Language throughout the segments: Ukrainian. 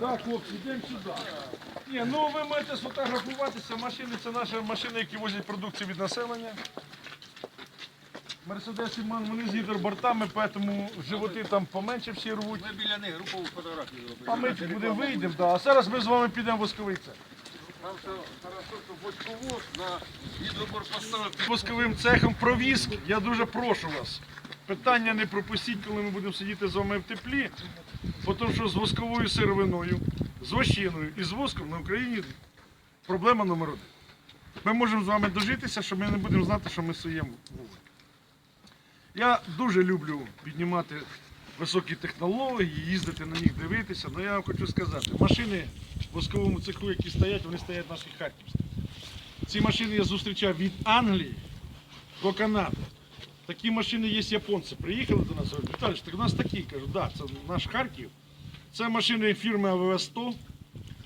Так, хлопці, йдемо сюди. Ні, ну ви маєте сфотографуватися. Машини це наші машини, які возять продукцію від населення. Мерседес і Ман, вони з гідробортами, тому животи там поменше всі рвуть. Ми біля них групову фотографію зробили. А ми туди вийдемо, да. а зараз ми з вами підемо в восковий цех. Там все хорошо, що бочковоз на гідробор поставив. Восковим цехом провіз, я дуже прошу вас. Питання не пропустіть, коли ми будемо сидіти з вами в теплі, тому що з восковою сировиною, з вощиною і з воском на Україні проблема номер один. Ми можемо з вами дожитися, що ми не будемо знати, що ми суємо вугіль. Я дуже люблю піднімати високі технології, їздити на них дивитися. Але я вам хочу сказати, машини в восковому цеху, які стоять, вони стоять наші харківські. Ці машини я зустрічав від Англії до Канади. Такі машини є японці. Приїхали до нас, говорять, Віталій, так у нас такі. Кажу, да, це наш Харків. Це машини фірми АВС-100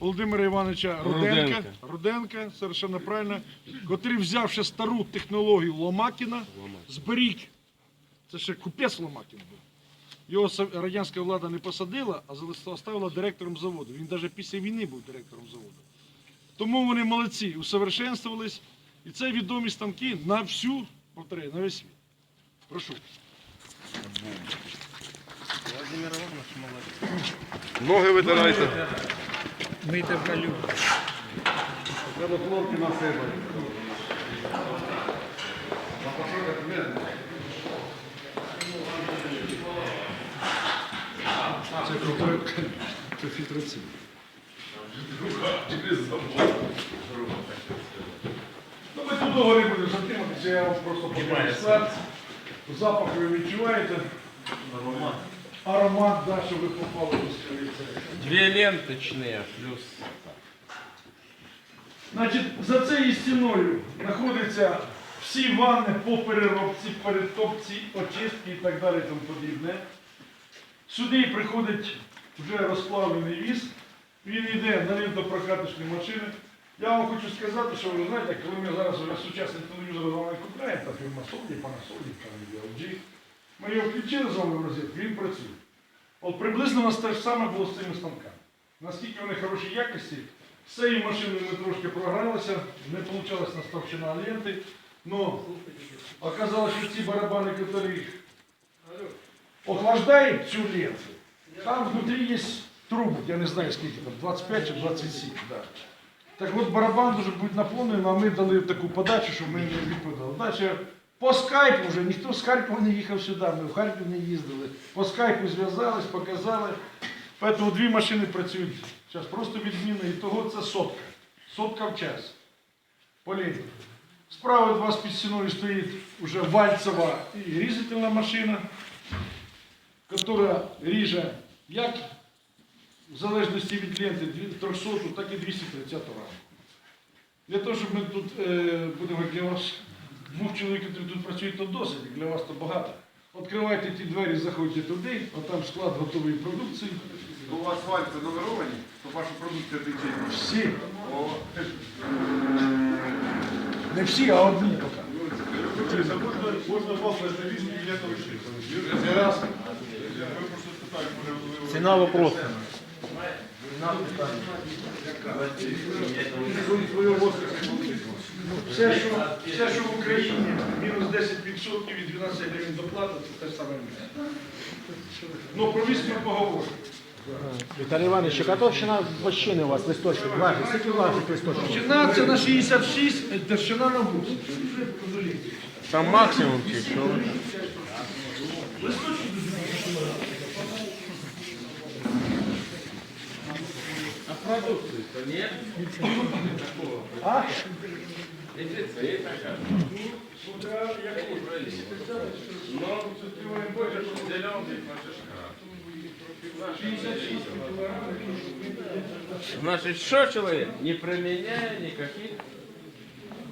Володимира Івановича Руденка. Руденка. Руденка, совершенно правильно, котрий взявши стару технологію Ломакіна, зберіг. Це ще купець Ломакін був. Його радянська влада не посадила, а залишила директором заводу. Він навіть після війни був директором заводу. Тому вони молодці, усовершенствувались. І це відомі станки на всю, повторяю, на весь світ. Прошу. Ноги витирайте. Мийте в калю. Треба хлопці на себе. Це фільтра- Це фільтрація. Ну, ми тут не будемо затриматися, я вам просто покажу. Запах ви відчуваєте. Аромат. Аромат, да, що ви попали до скаліця. Две ленточные плюс. Значить, за цією стіною знаходяться всі ванни по переробці, перетопці, очистки і так далі тому подібне. Сюди приходить вже розплавлений віз, він йде наліт до прокаточної машини. Я вам хочу сказати, що ви знаєте, коли ми зараз вже вами фірма Sony, Panasonic, там, LG, ми його включили з вами в розетку, він працює. От приблизно у нас те ж саме було з цими станками. Наскільки вони хорошій якості, з цією машиною ми трошки програлися, не вийшла нас товщина ленти, але оказалось, що ці барабани, які охлаждають цю ленту, там внутрі є труби, я не знаю скільки там, 25 чи 27. Да. Так от барабан дуже бути наповнений, а ми дали таку подачу, що ми не відповідали. Далі по скайпу вже ніхто з Харкова не їхав сюди, ми в Харків не їздили. По скайпу зв'язались, показали. Тому дві машини працюють зараз просто відмінно, і того це сотка. Сотка в час. Політ. Справа від вас під стіною стоїть вже вальцева і різательна машина, яка ріже як в залежності від ленти 300, так і 230 рамку. Для того, щоб ми тут е, будемо для вас, двох чоловік, які тут працюють, то досить, для вас то багато. Відкривайте ті двері, заходьте туди, а там склад готової продукції. У вас вальці номеровані, то ваша продукція тече. Всі. Не всі, а одні поки. Можна вас на різні білетові Цена вопроса. Все, що, все, що в Україні, мінус 10% від 12 гривень доплати, це те саме місце. Ну, про ми поговоримо. Віталій Іванович, яка товщина вощини у вас листочок? Важить, скільки важить листочок? Ціна це на 66, дерщина на 8. Там максимум чи що? продукции-то нет. Такого. А? Значит, что человек не применяя никаких,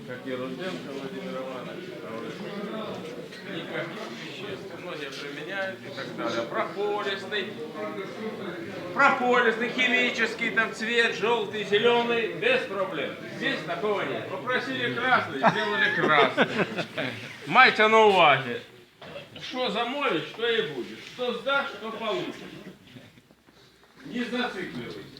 как и Руденко Владимир Иванович, а никаких веществ. Многие применяют и так далее. Прополисный, прополисный, химический, там цвет, желтый, зеленый, без проблем. Здесь такого нет. Попросили красный, сделали красный. Майте на уваге. Что замовишь, что и будешь. Что сдашь, что получишь. Не зацикливайся.